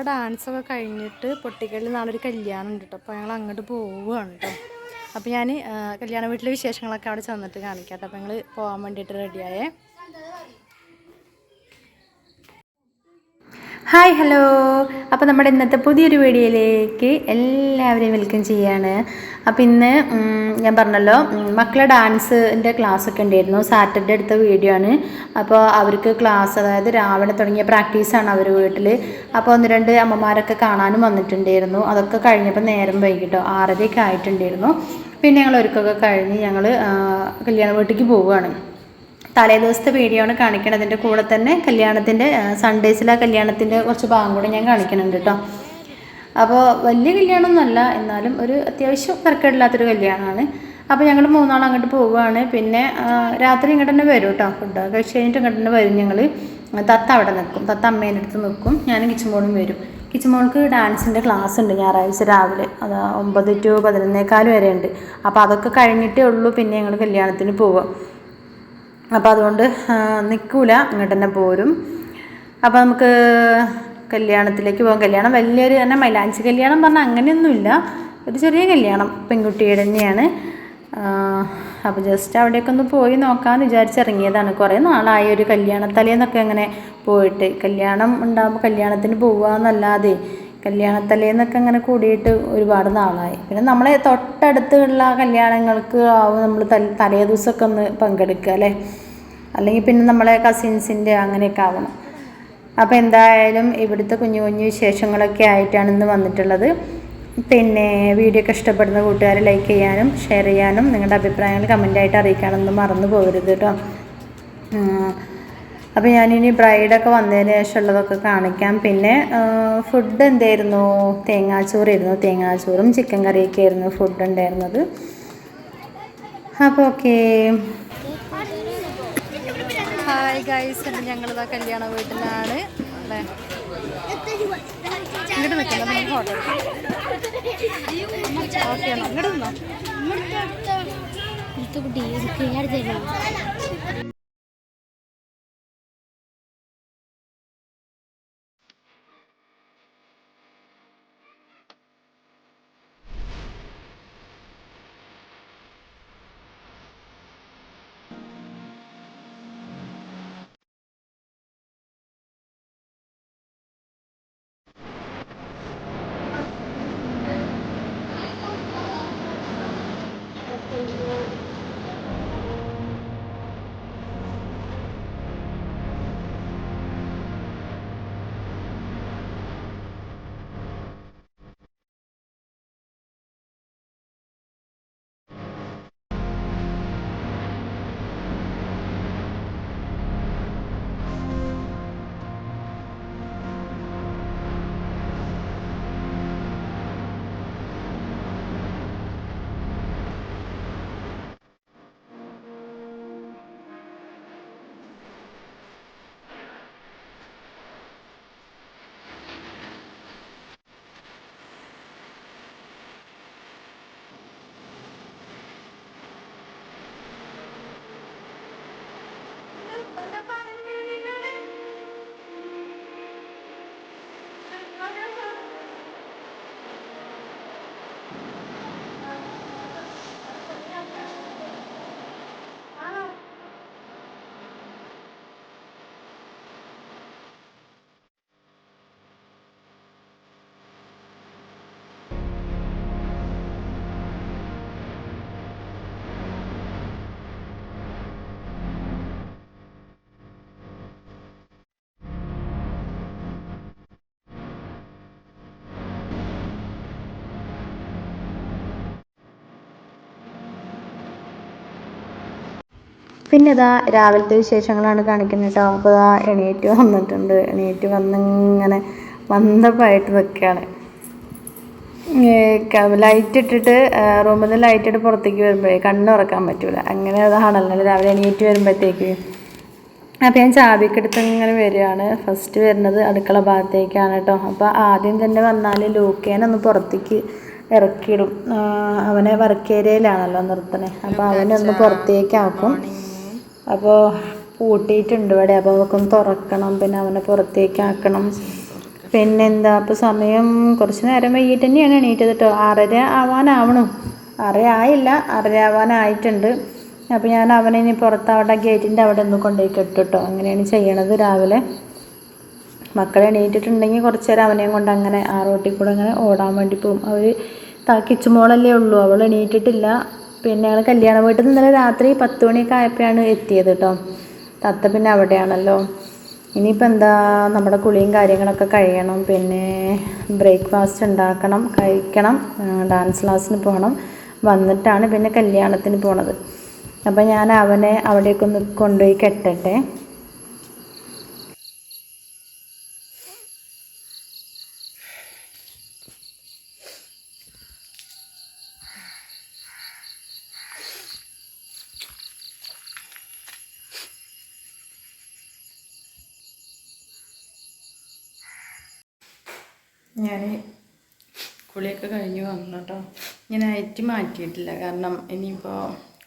മക്കളെ ഡാൻസൊക്കെ കഴിഞ്ഞിട്ട് പൊട്ടിക്കലിൽ നാളെ ഒരു കല്യാണം ഉണ്ട് കേട്ടോ. അപ്പോൾ ഞങ്ങൾ അങ്ങോട്ട് പോവുകയാണ് കേട്ടോ. അപ്പോൾ ഞാൻ കല്യാണ വീട്ടിലെ വിശേഷങ്ങളൊക്കെ അവിടെ ചെന്നിട്ട് കാണിക്കാം കേട്ടോ. അപ്പോൾ ഞങ്ങൾ പോകാൻ വേണ്ടിയിട്ട് റെഡിയായേ ഹായ് ഹലോ. അപ്പോൾ നമ്മുടെ ഇന്നത്തെ പുതിയൊരു വീഡിയോയിലേക്ക് എല്ലാവരെയും വെൽക്കം ചെയ്യാണ്. അപ്പോൾ ഇന്ന് ഞാൻ പറഞ്ഞല്ലോ മക്കളെ ഡാൻസിന്റെ ക്ലാസ്സൊക്കെ ഉണ്ടായിരുന്നു. സാറ്റർഡേ എടുത്ത വീഡിയോ ആണ്. അപ്പോൾ അവർക്ക് ക്ലാസ് അതായത് രാവിലെ തുടങ്ങിയ പ്രാക്ടീസാണ് അവർ വീട്ടിൽ അപ്പോൾ ഒന്ന് രണ്ട് അമ്മമാരൊക്കെ കാണാനും വന്നിട്ടുണ്ടായിരുന്നു. അതൊക്കെ കഴിഞ്ഞപ്പോൾ നേരം വൈകിട്ടോ ആറരയൊക്കെ ആയിട്ടുണ്ടായിരുന്നു. പിന്നെ ഞങ്ങൾ ഒരുക്കൊക്കെ കഴിഞ്ഞ് ഞങ്ങൾ കല്യാണ വീട്ടിലേക്ക് പോവുകയാണ്. തലേ ദിവസത്തെ വീഡിയോ ആണ് കാണിക്കണതിന്റെ കൂടെ തന്നെ കല്യാണത്തിന്റെ സൺഡേസിലെ കല്യാണത്തിന്റെ കുറച്ച് ഭാഗം കൂടെ ഞാൻ കാണിക്കുന്നുണ്ട് കേട്ടോ അപ്പോൾ വലിയ കല്യാണമൊന്നുമല്ല എന്നാലും ഒരു അത്യാവശ്യം തിരക്കേടില്ലാത്തൊരു കല്യാണമാണ്. അപ്പോൾ ഞങ്ങൾ മൂന്നാൾ അങ്ങോട്ട് പോവുകയാണ്. പിന്നെ രാത്രി ഇങ്ങോട്ട് തന്നെ വരും കേട്ടോ ഫുഡ് കഴിച്ച് കഴിഞ്ഞിട്ട് ഇങ്ങോട്ട് തന്നെ വരും ഞങ്ങൾ തത്ത അവിടെ നിൽക്കും. തത്ത അമ്മേന്റെ അടുത്ത് നിൽക്കും. ഞാൻ കിച്ചുമോളും വരും. കിച്ചുമോൾക്ക് ഡാൻസിന്റെ ക്ലാസ് ഉണ്ട് ഞായറാഴ്ച രാവിലെ. അത് ഒമ്പത് ടു പതിനൊന്നേക്കാൽ വരെ ഉണ്ട്. അപ്പോൾ അതൊക്കെ കഴിഞ്ഞിട്ടേ ഉള്ളൂ പിന്നെ ഞങ്ങൾ കല്യാണത്തിന് പോവുക. അപ്പോൾ അതുകൊണ്ട് നിൽക്കൂല ഇങ്ങോട്ട് തന്നെ പോരും. അപ്പോൾ നമുക്ക് കല്യാണത്തിലേക്ക് പോകാം. കല്യാണം വലിയൊരു തന്നെ മൈലാഞ്ചി കല്യാണം പറഞ്ഞാൽ അങ്ങനെയൊന്നുമില്ല. ഒരു ചെറിയ കല്യാണം പെൺകുട്ടിയുടെ തന്നെയാണ്. അപ്പോൾ ജസ്റ്റ് അവിടെയൊക്കെ ഒന്ന് പോയി നോക്കാമെന്ന് വിചാരിച്ചിറങ്ങിയതാണ്. കുറേ നാളായി ഒരു കല്യാണത്തലേന്നൊക്കെ അങ്ങനെ പോയിട്ട്. കല്യാണം ഉണ്ടാകുമ്പോൾ കല്യാണത്തിന് പോവുക എന്നല്ലാതെ കല്യാണത്തലേന്നൊക്കെ അങ്ങനെ കൂടിയിട്ട് ഒരുപാട് നാളായി. പിന്നെ നമ്മളെ തൊട്ടടുത്തുള്ള കല്യാണങ്ങൾക്ക് ആവും നമ്മൾ തലേ ദിവസമൊക്കെ ഒന്ന് പങ്കെടുക്കുക അല്ലേ? അല്ലെങ്കിൽ പിന്നെ നമ്മളെ കസിൻസിന്റെ അങ്ങനെയൊക്കെ ആവണം. അപ്പോൾ എന്തായാലും ഇവിടുത്തെ കുഞ്ഞു കുഞ്ഞു വിശേഷങ്ങളൊക്കെ ആയിട്ടാണ് ഇന്ന് വന്നിട്ടുള്ളത്. പിന്നെ വീഡിയോ ഒക്കെ ഇഷ്ടപ്പെടുന്ന കൂട്ടുകാർ ലൈക്ക് ചെയ്യാനും ഷെയർ ചെയ്യാനും നിങ്ങളുടെ അഭിപ്രായങ്ങൾ കമന്റായിട്ട് അറിയിക്കാനൊന്നും മറന്നു പോകരുത് കേട്ടോ. അപ്പോൾ ഞാനിനി ബ്രൈഡൊക്കെ വന്നതിന് ശേഷമുള്ളതൊക്കെ കാണിക്കാം. പിന്നെ ഫുഡ് എന്തായിരുന്നു? തേങ്ങാച്ചോറായിരുന്നു. തേങ്ങാച്ചോറും ചിക്കൻ കറിയൊക്കെ ആയിരുന്നു ഫുഡ് ഉണ്ടായിരുന്നത്. അപ്പോൾ ഓക്കെ ഹായ് ഗൈസ് അപ്പം ഞങ്ങളിതാ കല്യാണ വീട്ടിലാണ്. അല്ലേ? ഇങ്ങോട്ട് നിൽക്കാം നമുക്ക് ഫോട്ടോ ഓക്കെ ഇങ്ങോട്ട് നിന്നോ. പിന്നെ ഇതാ രാവിലത്തെ വിശേഷങ്ങളാണ് കാണിക്കുന്നത്. കേട്ടോ അപ്പോൾ ഇതാ എണീറ്റ് വന്നിട്ടുണ്ട്. എണീറ്റ് വന്നിങ്ങനെ മന്ദപ്പായിട്ട് നിൽക്കുകയാണ് ലൈറ്റ് ഇട്ടിട്ട് റൂമിൽ നിന്ന് ലൈറ്റ് ഇട്ട് പുറത്തേക്ക് വരുമ്പോഴേ കണ്ണുറക്കാൻ പറ്റില്ല പറ്റൂല. അങ്ങനെ അതാണല്ലോ രാവിലെ എണീറ്റ് വരുമ്പോഴത്തേക്ക് അപ്പോൾ ഞാൻ ചാവിക്കെടുത്ത് ഇങ്ങനെ വരികയാണ്. ഫസ്റ്റ് വരുന്നത് അടുക്കള ഭാഗത്തേക്കാണ് കേട്ടോ അപ്പോൾ ആദ്യം തന്നെ വന്നാൽ ലൂക്കേനെ ഒന്ന് പുറത്തേക്ക് ഇറക്കിയിടും. അവനെ അവനെ വർക്കേരിയയിലാണല്ലോ നിർത്തണേ അപ്പോൾ അവനെ ഒന്ന് പുറത്തേക്കാക്കും. അപ്പോൾ പൂട്ടിയിട്ടുണ്ട് ഇവിടെ. അപ്പോൾ അവൾക്ക് തുറക്കണം പിന്നെ അവനെ പുറത്തേക്ക് ആക്കണം പിന്നെന്താ അപ്പോൾ സമയം കുറച്ച് നേരം വൈകിട്ട് തന്നെയാണ് എണീറ്റത് കേട്ടോ ആറര ആവാനാവണം. ആറര ആയില്ല ആവാനായിട്ടുണ്ട്. അപ്പോൾ ഞാൻ അവനെ ഇനി പുറത്ത് അവിടെ ഗേറ്റിന്റെ അവിടെ ഒന്ന് കൊണ്ടുപോയി കെട്ടും കേട്ടോ അങ്ങനെയാണ് ചെയ്യണത് രാവിലെ. മക്കളെ എണീറ്റിട്ടുണ്ടെങ്കിൽ കുറച്ച് നേരം അവനെയും കൊണ്ട് അങ്ങനെ ആ റോട്ടിൽ കൂടെ അങ്ങനെ ഓടാൻ വേണ്ടി പോകും. അവർ കിച്ചുമോളല്ലേ ഉള്ളൂ. അവൾ എണീറ്റിട്ടില്ല. പിന്നെ ഞങ്ങൾ കല്യാണ വീട്ടിൽ നിന്ന് ഇന്നലെ രാത്രി പത്ത് മണിയൊക്കെ ആയപ്പോഴാണ് എത്തിയത് കേട്ടോ തത്ത പിന്നെ അവിടെയാണല്ലോ. ഇനിയിപ്പോൾ എന്താ നമ്മുടെ കുളിയും കാര്യങ്ങളൊക്കെ കഴിയണം. പിന്നെ ബ്രേക്ക്ഫാസ്റ്റ് ഉണ്ടാക്കണം കഴിക്കണം ഡാൻസ് ക്ലാസ്സിന് പോകണം വന്നിട്ടാണ് പിന്നെ കല്യാണത്തിന് പോണത്. അപ്പോൾ ഞാൻ അവനെ അവിടേക്കൊന്ന് കൊണ്ടുപോയി കെട്ടട്ടെ. ഞാൻ കുളിയൊക്കെ കഴിഞ്ഞ് വന്നു കേട്ടോ ഞാൻ അയറ്റി മാറ്റിയിട്ടില്ല. കാരണം ഇനിയിപ്പോൾ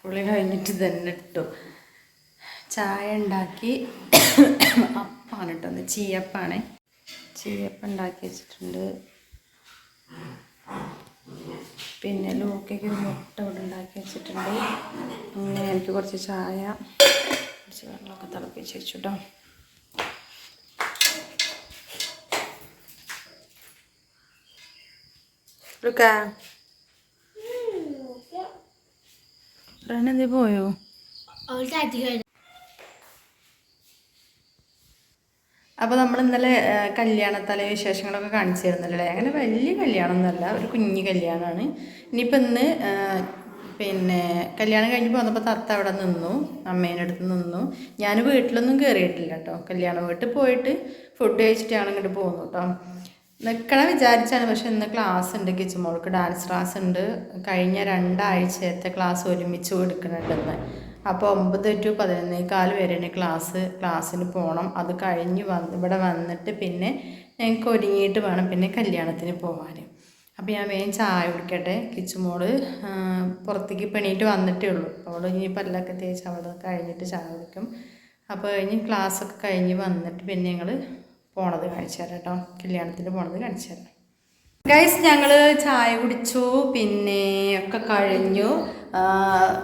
കുളി കഴിഞ്ഞിട്ട് തന്നെ ഇട്ടു. ചായ ഉണ്ടാക്കി അപ്പാണ് കേട്ടോ ഒന്ന് ചീയപ്പാണ്. ചീയപ്പം ഉണ്ടാക്കി വെച്ചിട്ടുണ്ട്. പിന്നെ ലൂക്കയ്ക്ക് ഒരു മുട്ട ഇവിടെ ഉണ്ടാക്കി വെച്ചിട്ടുണ്ട്. അങ്ങനെ എനിക്ക് കുറച്ച് ചായ കുറച്ച് വെള്ളമൊക്കെ തിളപ്പിച്ച് വെച്ചു കേട്ടോ. ലുക്ക റനെന്തേ പോയോ അപ്പോൾ നമ്മൾ ഇന്നലെ കല്യാണത്തല വിശേഷങ്ങളൊക്കെ കാണിച്ചിരുന്നല്ലേ അങ്ങനെ വലിയ കല്യാണമൊന്നുമല്ല ഒരു കുഞ്ഞു കല്യാണമാണ്. ഇനിയിപ്പോൾ ഇന്ന് പിന്നെ കല്യാണം കഴിഞ്ഞ് പോന്നപ്പോൾ തത്ത അവിടെ നിന്നു അമ്മേന്റെ അടുത്ത് നിന്നു. ഞാൻ വീട്ടിലൊന്നും കയറിയിട്ടില്ല കേട്ടോ. കല്യാണ വീട്ടിൽ പോയിട്ട് ഫുഡ് കഴിച്ചിട്ടാണ് ഇങ്ങോട്ട് പോകുന്നു കേട്ടോ. നിൽക്കണം വിചാരിച്ചാണ്. പക്ഷെ ഇന്ന് ക്ലാസ് ഉണ്ട് കിച്ചു മോൾക്ക് ഡാൻസ് ക്ലാസ് ഉണ്ട്. കഴിഞ്ഞ രണ്ടാഴ്ചത്തെ ക്ലാസ് ഒരുമിച്ച് കൊടുക്കുന്നുണ്ടെന്ന് അപ്പോൾ ഒമ്പത് ടു പതിനൊന്നേക്കാൽ വരെയാണ് ക്ലാസ് ക്ലാസ്സിന് പോകണം അത് കഴിഞ്ഞ് വന്ന് ഇവിടെ വന്നിട്ട് പിന്നെ ഞങ്ങൾക്ക് ഒരുങ്ങിയിട്ട് വേണം പിന്നെ കല്യാണത്തിന് പോകാൻ അപ്പോൾ ഞാൻ വേഗം ചായ കുടിക്കട്ടെ. കിച്ചു മോൾ പുറത്തേക്ക് പണിയിട്ട് വന്നിട്ടേ ഉള്ളൂ. അവൾ ഇനി പല്ലൊക്കെ തേച്ച് അവൾ കഴിഞ്ഞിട്ട് ചായ കുടിക്കും. അപ്പോൾ കഴിഞ്ഞ് ക്ലാസ്സൊക്കെ കഴിഞ്ഞ് വന്നിട്ട് പിന്നെ ഞങ്ങൾ പോണത് കാണിച്ചു തരാം കേട്ടോ. കല്യാണത്തിന് പോണത് കാണിച്ചു തരാം ഗൈസ് ഞങ്ങൾ ചായ കുടിച്ചു പിന്നെ ഒക്കെ കഴിഞ്ഞു.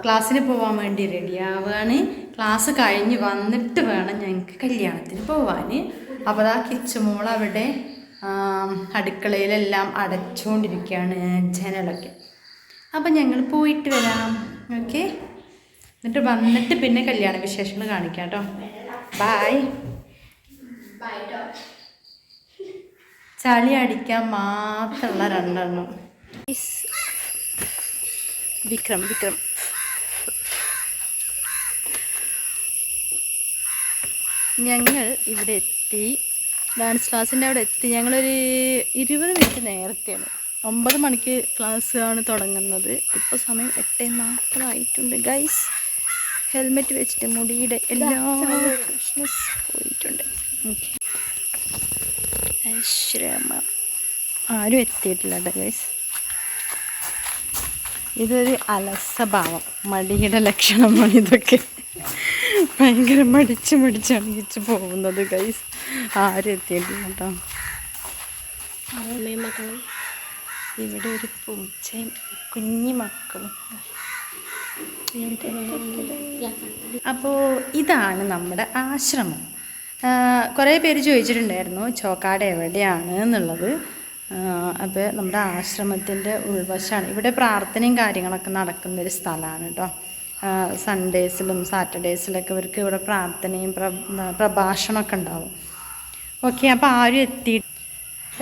ക്ലാസ്സിന് പോകാൻ വേണ്ടി റെഡിയാവുകയാണ് ക്ലാസ് കഴിഞ്ഞ് വന്നിട്ട് വേണം ഞങ്ങൾക്ക് കല്യാണത്തിന് പോവാൻ അപ്പോൾ ആ കിച്ചുമോൾ അവിടെ അടുക്കളയിലെല്ലാം അടച്ചുകൊണ്ടിരിക്കുകയാണ് ജനലൊക്കെ. അപ്പം ഞങ്ങൾ പോയിട്ട് വരാം. ഓക്കെ എന്നിട്ട് വന്നിട്ട് പിന്നെ കല്യാണ വിശേഷങ്ങൾ കാണിക്കാം കേട്ടോ. ബായ് ചളി അടിക്കാൻ മാത്രമുള്ള രണ്ടെണ്ണം. വിക്രം വിക്രം. ഞങ്ങൾ ഇവിടെ എത്തി. ഡാൻസ് ക്ലാസ്സിന്റെ അവിടെ എത്തി. ഞങ്ങളൊരു ഇരുപത് മിനിറ്റ് നേരത്തെയാണ്. ഒമ്പത് മണിക്ക് ക്ലാസ് ആണ് തുടങ്ങുന്നത്. ഇപ്പോൾ സമയം എട്ട് നാൽപ്പതായിട്ടുണ്ട്. ഗൈസ് ഹെൽമെറ്റ് വെച്ചിട്ട് മുടിയുടെ എല്ലാ ഫ്രഷ്നസ് പോയിട്ടുണ്ട്. ഓക്കെ ശ്രമം ആരും എത്തിയിട്ടില്ല കേട്ടോ ഗൈസ് ഇതൊരു അലസഭാവം. മടിയുടെ ലക്ഷണമാണ് ഇതൊക്കെ. ഭയങ്കര മടിച്ച് മടിച്ച് അണിയിച്ച് പോകുന്നത് ഗൈസ് ആരും എത്തിയിട്ടില്ല കേട്ടോ ഇവിടെ ഒരു പൂച്ചയും കുഞ്ഞു മക്കളും. അപ്പോൾ ഇതാണ് നമ്മുടെ ആശ്രമം. കുറേ പേര് ചോദിച്ചിട്ടുണ്ടായിരുന്നു ചോക്കാട് എവിടെയാണ്? എന്നുള്ളത്. അപ്പോൾ നമ്മുടെ ആശ്രമത്തിന്റെ ഉൾവശമാണ്. ഇവിടെ പ്രാർത്ഥനയും കാര്യങ്ങളൊക്കെ നടക്കുന്ന ഒരു സ്ഥലമാണ് കേട്ടോ. സൺഡേസിലും സാറ്റർഡേസിലൊക്കെ ഇവർക്ക് ഇവിടെ പ്രാർത്ഥനയും പ്ര പ്രഭാഷണമൊക്കെ ഉണ്ടാവും. ഓക്കെ അപ്പോൾ ആരും എത്തി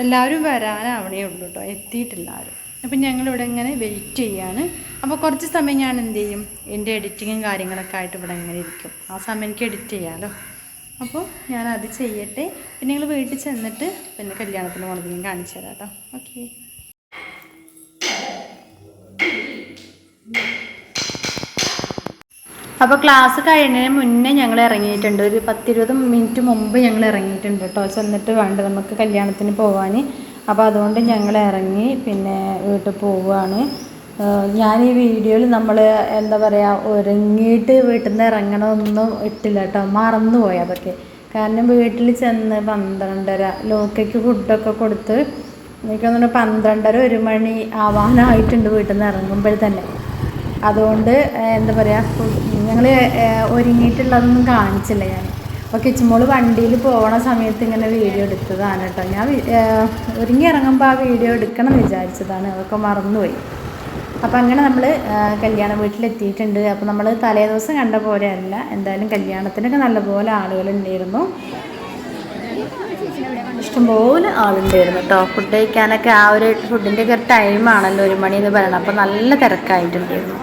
എല്ലാവരും വരാനാവണേ ഉള്ളൂ കേട്ടോ. എത്തിയിട്ടില്ല ആരും. അപ്പം ഞങ്ങളിവിടെ ഇങ്ങനെ വെയിറ്റ് ചെയ്യാണ്. അപ്പോൾ കുറച്ച് സമയം ഞാൻ എന്ത് ചെയ്യും? എന്റെ എഡിറ്റിങ്ങും കാര്യങ്ങളൊക്കെ ആയിട്ട് ഇവിടെ ഇങ്ങനെ ഇരിക്കും. ആ സമയം എനിക്ക് എഡിറ്റ് ചെയ്യാമല്ലോ അപ്പോൾ ഞാൻ അത് ചെയ്യട്ടെ. പിന്നെ നിങ്ങൾ വീട്ടിൽ ചെന്നിട്ട് പിന്നെ കല്യാണത്തിന് പോണത് ഞാൻ കാണിച്ചു തരാം കേട്ടോ. ഓക്കെ. അപ്പോൾ ക്ലാസ് കഴിയുന്നതിന് മുന്നേ ഞങ്ങൾ ഇറങ്ങിയിട്ടുണ്ട്. ഒരു പത്തിരുപത് മിനിറ്റ് മുമ്പ് ഞങ്ങൾ ഇറങ്ങിയിട്ടുണ്ട് കേട്ടോ. ചെന്നിട്ട് വേണ്ട നമുക്ക് കല്യാണത്തിന് പോകാൻ അപ്പോൾ അതുകൊണ്ട് ഞങ്ങൾ ഇറങ്ങി പിന്നെ വീട്ടിൽ പോവുകയാണ് ഞാൻ ഈ വീഡിയോയിൽ നമ്മൾ എന്താ പറയുക ഒരുങ്ങിയിട്ട് വീട്ടിൽ നിന്ന് ഇറങ്ങണമൊന്നും ഇട്ടില്ല കേട്ടോ. മറന്നു പോയി അതൊക്കെ. കാരണം വീട്ടിൽ ചെന്ന് പന്ത്രണ്ടര ലോക്കയ്ക്ക് ഫുഡൊക്കെ കൊടുത്ത് എനിക്ക് തോന്നുന്നു പന്ത്രണ്ടര ഒരു മണി ആവാനായിട്ടുണ്ട് വീട്ടിൽ നിന്ന് ഇറങ്ങുമ്പോൾ തന്നെ അതുകൊണ്ട് എന്താ പറയുക ഞങ്ങൾ ഒരുങ്ങിയിട്ടുള്ളതൊന്നും കാണിച്ചില്ല ഞാൻ. അപ്പോൾ കിച്ചുമോൾ വണ്ടിയിൽ പോകണ സമയത്ത് ഇങ്ങനെ വീഡിയോ എടുത്തതാണ് കേട്ടോ. ഞാൻ ഒരുങ്ങി ഇറങ്ങുമ്പോൾ ആ വീഡിയോ എടുക്കണം വിചാരിച്ചതാണ്. അതൊക്കെ മറന്നുപോയി. അപ്പോൾ അങ്ങനെ നമ്മൾ കല്യാണ വീട്ടിലെത്തിയിട്ടുണ്ട്. അപ്പോൾ നമ്മൾ തലേ ദിവസം കണ്ട പോലെ അല്ല എന്തായാലും കല്യാണത്തിനൊക്കെ നല്ലപോലെ ആളുകളുണ്ടായിരുന്നു. ഇഷ്ടംപോലെ ആളുണ്ടായിരുന്നു കേട്ടോ ഫുഡ് കഴിക്കാനൊക്കെ ആ ഒരു ഫുഡിന്റെ ഒക്കെ ടൈമാണല്ലോ ഒരു മണി എന്ന് പറയുന്നത്. അപ്പോൾ നല്ല തിരക്കായിട്ടുണ്ടായിരുന്നു.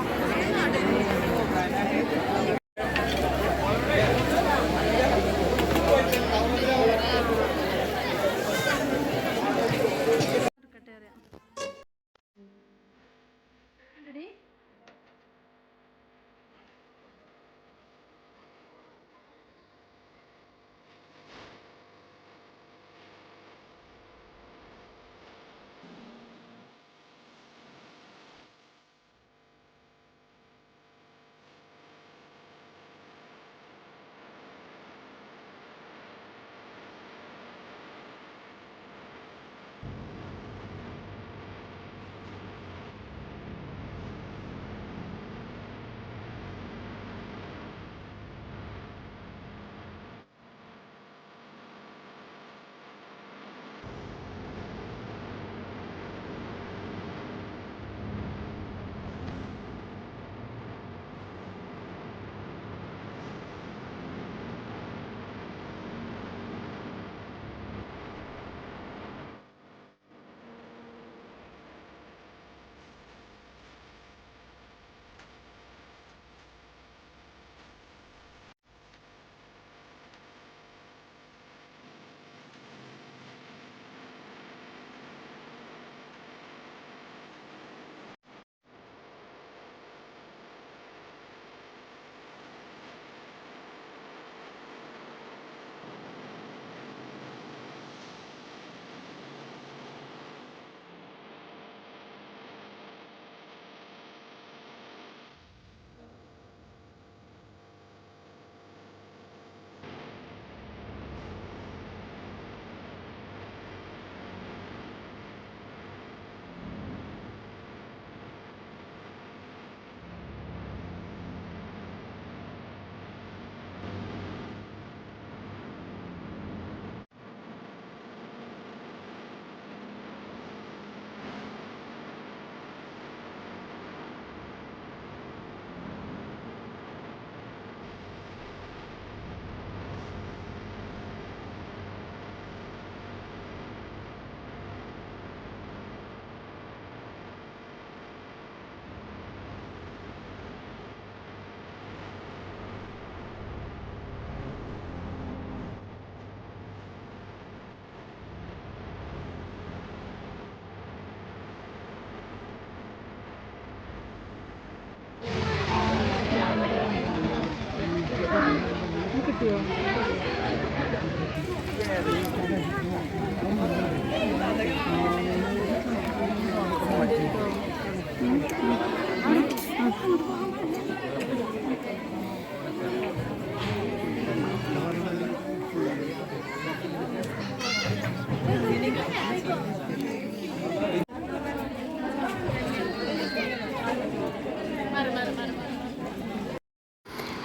귀여워.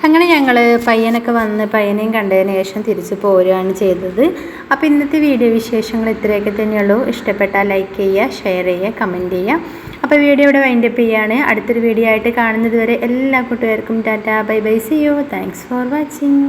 അങ്ങനെ ഞങ്ങൾ പയ്യനൊക്കെ വന്ന് പയ്യനെയും കണ്ടതിന് ശേഷം തിരിച്ച് പോരുകയാണ് ചെയ്തത്. അപ്പോൾ ഇന്നത്തെ വീഡിയോ വിശേഷങ്ങൾ ഇത്രയൊക്കെ തന്നെയുള്ളൂ. ഇഷ്ടപ്പെട്ടാൽ ലൈക്ക് ചെയ്യുക ഷെയർ ചെയ്യുക കമന്റ് ചെയ്യുക. അപ്പോൾ വീഡിയോ ഇവിടെ വൈൻഡപ്പ് ചെയ്യുകയാണ് അടുത്തൊരു വീഡിയോ ആയിട്ട് കാണുന്നത് വരെ എല്ലാ കൂട്ടുകാർക്കും tata bye bye see you thanks for watching